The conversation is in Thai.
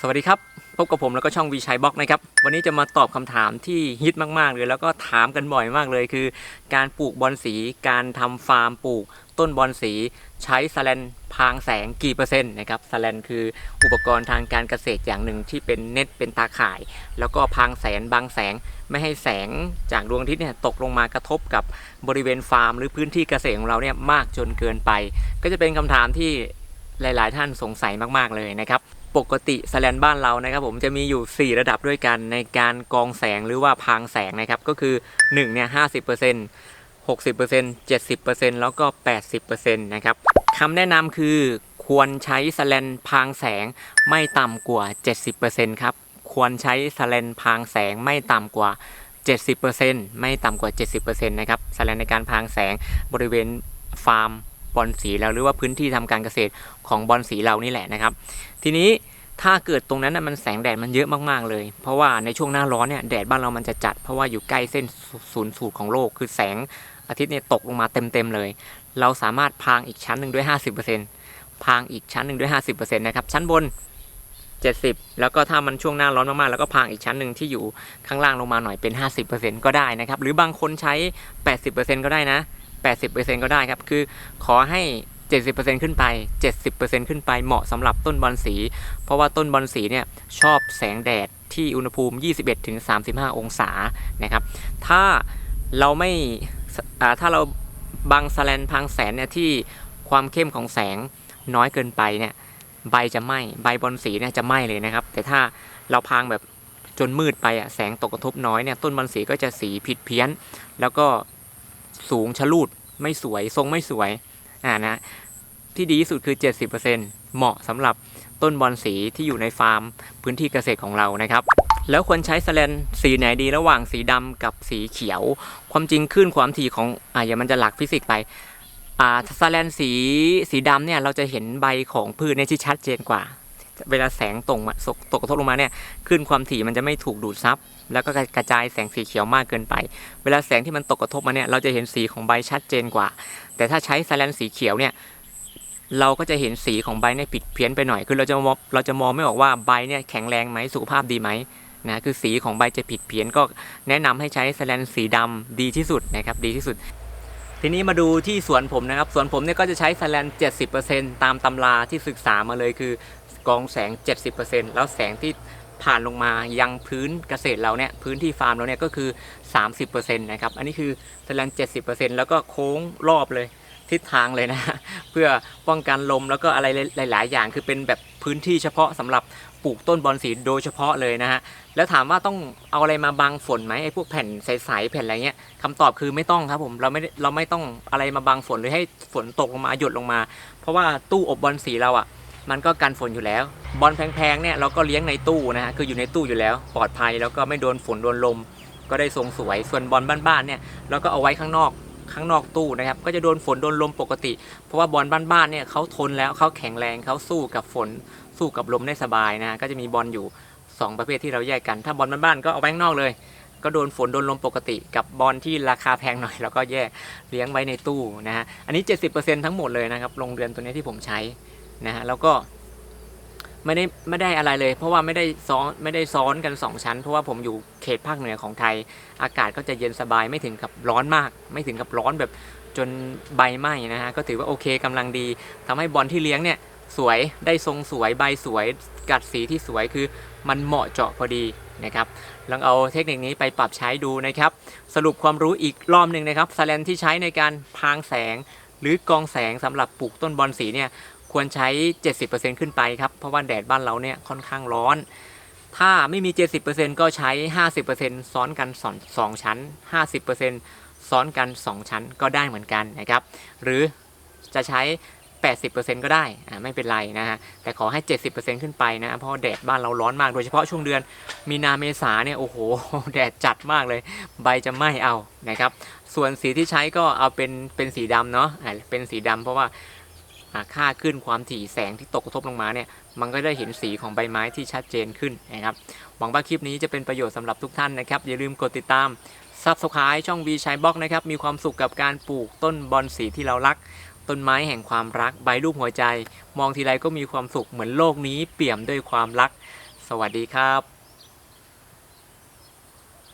สวัสดีครับ พบกับผมแล้วก็ช่องวีชัยบล็อกนะครับ วันนี้จะมาตอบคำถามที่ฮิตมาก ๆ เลย แล้วก็ถามกันบ่อยมากเลยคือ การปลูกบอลสี การทำฟาร์มปลูก ต้นบอลสี ใช้สแลนพรางแสงกี่เปอร์เซ็นต์นะครับสแลนคืออุปกรณ์ทางการเกษตรอย่างหนึ่งที่เป็นเน็ตเป็นตาข่าย แล้วก็พรางแสงบังแสงไม่ให้แสงจากดวงอาทิตย์เนี่ยตกลงมากระทบกับบริเวณฟาร์ม หรือพื้นที่เกษตรของเราเนี่ยมากจนเกินไป ก็จะเป็นคำถามที่หลาย ๆ ท่านสงสัยมาก ๆ เลยนะครับ ปกติสแลนบ้านเรานะครับผมจะมีอยู่ 4 ระดับด้วยกันในการกองแสงหรือว่าพางแสงนะครับ ก็คือ1เนี่ย50% 60% 70%แล้วก็80%นะครับคำแนะนำคือควรใช้สแลนพางแสงไม่ต่ำกว่า 70%ครับ ควรใช้สแลนพางแสงไม่ต่ำกว่า 70%ไม่ต่ำกว่า 70%นะครับสแลนในการพางแสงบริเวณฟาร์มบอลสีเราหรือว่าพื้นที่ทำการเกษตรของบอลสีเรานี่แหละนะครับ ทีนี้ ถ้าเกิดตรงนั้นนะมันแสงแดดมันเยอะมากๆเลย เพราะว่าในช่วงหน้าร้อนเนี่ยแดดบ้านเรามันจะจัด เพราะว่าอยู่ใกล้เส้นศูนย์สูตรของโลก คือแสงอาทิตย์เนี่ยตกลงมาเต็มๆเลย เราสามารถพางอีกชั้นหนึ่งด้วย 50%พรางอีกชั้นหนึ่งด้วย 50%นะครับชั้นบน 70 แล้วก็ถ้ามันช่วงหน้าร้อนมากๆ แล้วก็พางอีกชั้นหนึ่งที่อยู่ข้างล่างลงมาหน่อยเป็น 50%ก็ได้นะครับหรือบางคนใช้ 80%ก็ได้นะ 80%ก็ได้ครับคือขอให้ 70%ขึ้นไป 70%ขึ้นไปเหมาะสำหรับต้นบอลสี เพราะว่าต้นบอลสีเนี่ยชอบแสงแดดที่อุณหภูมิ 21-35 องศานะครับ ถ้าเราไม่ถ้าเราบังสแลนพังแสนเนี่ยที่ความเข้มของแสงน้อยเกินไปเนี่ยใบจะไหม้ใบบอลสีเนี่ยจะไหม้เลยนะครับ แต่ถ้าเราพางแบบจนมืดไปอะแสงตกกระทบน้อยเนี่ยต้นบอลสีก็จะสีผิดเพี้ยน แล้วก็สูงชะลูดไม่สวยทรงไม่สวย อ่านะที่ดีที่สุดคือ 70%เหมาะสำหรับต้นบอลสีที่อยู่ในฟาร์มพื้นที่เกษตรของเรานะครับ แล้วควรใช้สแลนสีไหนดีระหว่างสีดำกับสีเขียว ความจริงขึ้นความถี่ของอ่าอย่ามันจะหลักฟิสิกส์ไปอ่าสแลนสีสีดำเนี่ยเราจะเห็นใบของพืชเนี่ยที่ชัดเจนกว่า เวลาแสงตกมาตกตกกระทบลงมาเนี่ยขึ้นความถี่มันจะไม่ถูกดูดซับแล้วก็กระจายแสงสีเขียวมากเกินไป เวลาแสงที่มันตกกระทบมาเนี่ยเราจะเห็นสีของใบชัดเจนกว่า แต่ถ้าใช้สแลนสีเขียวเนี่ยเราก็จะเห็นสีของใบเนี่ยผิดเพี้ยนไปหน่อย คือเราจะมองเราจะมองไม่ออกว่าใบเนี่ยแข็งแรงไหมสุขภาพดีไหมนะคือสีของใบจะผิดเพี้ยนก็แนะนำให้ใช้สแลนสีดำดีที่สุดนะครับดีที่สุด ทีนี้มาดูที่สวนผมนะครับสวนผมเนี่ยก็จะใช้สแลน70%ตามตำราที่ศึกษามาเลยคือกองแสง 70%แล้วแสงที่ ผ่านลงมายังพื้นเกษตรเราเนี่ยพื้นที่ฟาร์มเราเนี่ยก็คือ 30%นะครับอันนี้คือสแลน70%แล้วก็โค้งรอบเลยทิศทางเลยนะ เพื่อป้องกันลมแล้วก็อะไรหลาย ๆ อย่างคือเป็นแบบพื้นที่เฉพาะสำหรับปลูกต้นบอลสีโดยเฉพาะเลยนะฮะแล้วถามว่าต้องเอาอะไรมาบังฝนไหมไอ้พวกแผ่นใส ๆ แผ่นอะไรเงี้ยคำตอบคือไม่ต้องครับผมเราไม่เราไม่ต้องอะไรมาบังฝนหรือให้ฝนตกลงมาหยดลงมา เพราะว่าตู้อบบอลสีเราอะ มันก็กันฝนอยู่แล้ว บอลแพงๆเนี่ยเราก็เลี้ยงในตู้นะฮะคืออยู่ในตู้อยู่แล้ว ปลอดภัยแล้วก็ไม่โดนฝนโดนลม ก็ได้ทรงสวย ส่วนบอลบ้านๆเนี่ยเราก็เอาไว้ข้างนอกข้างนอกตู้นะครับก็จะโดนฝนโดนลมปกติ เพราะว่าบอลบ้านๆเนี่ยเขาทนแล้วเขาแข็งแรงเขาสู้กับฝน สู้กับลมได้สบายนะ ก็จะมีบอลอยู่ 2 ประเภทที่เราแยกกัน ถ้าบอลบ้านๆก็เอาไว้ข้างนอกเลย ก็โดนฝนโดนลมปกติกับบอลที่ราคาแพงหน่อยเราก็แยกเลี้ยงไว้ในตู้นะฮะอันนี้ 70%ทั้งหมดเลยนะครับโรงเรือนตัวนี้ที่ผมใช้ นะฮะแล้วก็ไม่ได้ไม่ได้อะไรเลย เพราะว่าไม่ได้ซ้อนไม่ได้ซ้อนกัน 2 ชั้น เพราะว่าผมอยู่เขตภาคเหนือของไทย อากาศก็จะเย็นสบายไม่ถึงกับร้อนมาก ไม่ถึงกับร้อนแบบจนใบไหม้นะฮะก็ถือว่าโอเคกำลังดีทำให้บอลที่เลี้ยงเนี่ยสวยได้ทรงสวยใบสวย กัดสีที่สวยคือมันเหมาะเจาะพอดีนะครับลองเอาเทคนิคนี้ไปปรับใช้ดูนะครับ สรุปความรู้อีกรอบหนึ่งนะครับสแลนที่ใช้ในการพรางแสง หรือกองแสงสำหรับปลูกต้นบอลสีเนี่ย ควรใช้ 70%ขึ้นไปครับ เพราะว่าแดดบ้านเราเนี่ยค่อนข้างร้อน ถ้าไม่มี 70%ก็ใช้ 50%ซ้อนกันสองสองชั้น 50%ซ้อนกัน 2 ชั้นก็ได้เหมือนกันนะครับ หรือจะใช้ 80%ก็ได้อ่าไม่เป็นไรนะฮะ แต่ขอให้ 70%ขึ้นไปนะเพราะแดดบ้านเราร้อนมาก โดยเฉพาะช่วงเดือนมีนาเมษาเนี่ยโอ้โห แดดจัดมากเลย ใบจะไหม้เอานะครับ ส่วนสีที่ใช้ก็เอาเป็นเป็นสีดำเนาะเป็นสีดำเพราะว่า ค่าขึ้นความถี่แสงที่ตกกระทบลงมาเนี่ยมันก็ได้เห็นสีของใบไม้ที่ชัดเจนขึ้นนะครับหวังว่าคลิปนี้จะเป็นประโยชน์สำหรับทุกท่านนะครับอย่าลืมกดติดตามซับสไครต์ช่อง V ชัยบล็อกนะครับมีความสุขกับการปลูกต้นบอนสีที่เรารัก ต้นไม้แห่งความรักใบรูปหัวใจ มองทีไรก็มีความสุขเหมือนโลกนี้เปี่ยมด้วยความรัก สวัสดีครับ